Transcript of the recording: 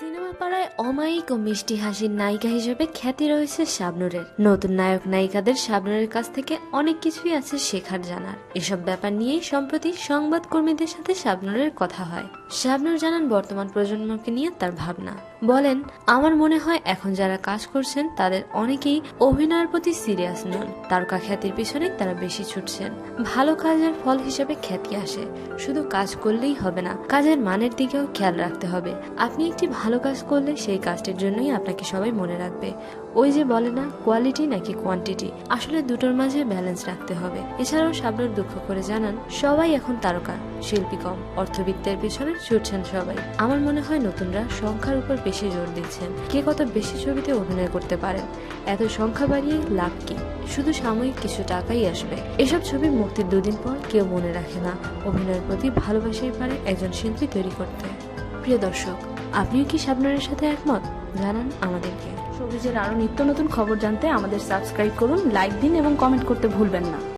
Cinema পাড়ায় অমায়িক ও মিষ্টি হাসির নায়িকা হিসেবে খ্যাতি রয়েছে শাবনুরের। নতুন নায়ক নায়িকাদের শাবনুরের কাছ থেকে অনেক কিছুই আছে শেখার জানার। এসব ব্যাপার নিয়েই সম্প্রতি সংবাদকর্মীদের সাথে শাবনুরের কথা হয়। শাবনুর জানান, বর্তমান প্রজন্মকে নিয়ে তার ভাবনা। বলেন, আমার মনে হয় এখন যারা কাজ করছেন, তাদের অনেকেই অভিনয়ের প্রতি সিরিয়াস নন। তারকা খ্যাতির পিছনে তারা বেশি ছুটছেন। ভালো কাজের ফল হিসেবে খ্যাতি আসে। শুধু কাজ করলেই হবে না, কাজের মানের দিকেও খেয়াল রাখতে হবে। আপনি একটি ভালো কাজ করলে সেই কাজটির জন্যই আপনাকে সবাই মনে রাখবে। ওই যে বলে না কোয়ালিটি নাকি কোয়ান্টিটি আসলে দুটোর মাঝে ব্যালেন্স রাখতে হবে। এছাড়াও শাবনুর দুঃখ করে জানান, সবাই এখন তারকা, শিল্পী কম, অর্থবিত্তের পিছনে ছুটছেন সবাই। আমার মনে হয় নতুনরা সংখ্যার উপর বেশি জোর দিচ্ছেন। কে কত বেশি ছবিতে অভিনয় করতে পারেন? এত সংখ্যা বাড়িয়ে লাভ কি? শুধু সাময়িক কিছু টাকাই আসবে। এসব ছবি মুক্তির দুদিন পর কেউ মনে রাখে না। অভিনয়ের প্রতি ভালোবাসাই পারে একজন শিল্পী তৈরি করতে। প্রিয় দর্শক আপনিও কি শাবনারের সাথে একমত? জানান আমাদেরকে। সবুজের আরও নিত্য নতুন খবর জানতে আমাদের সাবস্ক্রাইব করুন, লাইক দিন এবং কমেন্ট করতে ভুলবেন না।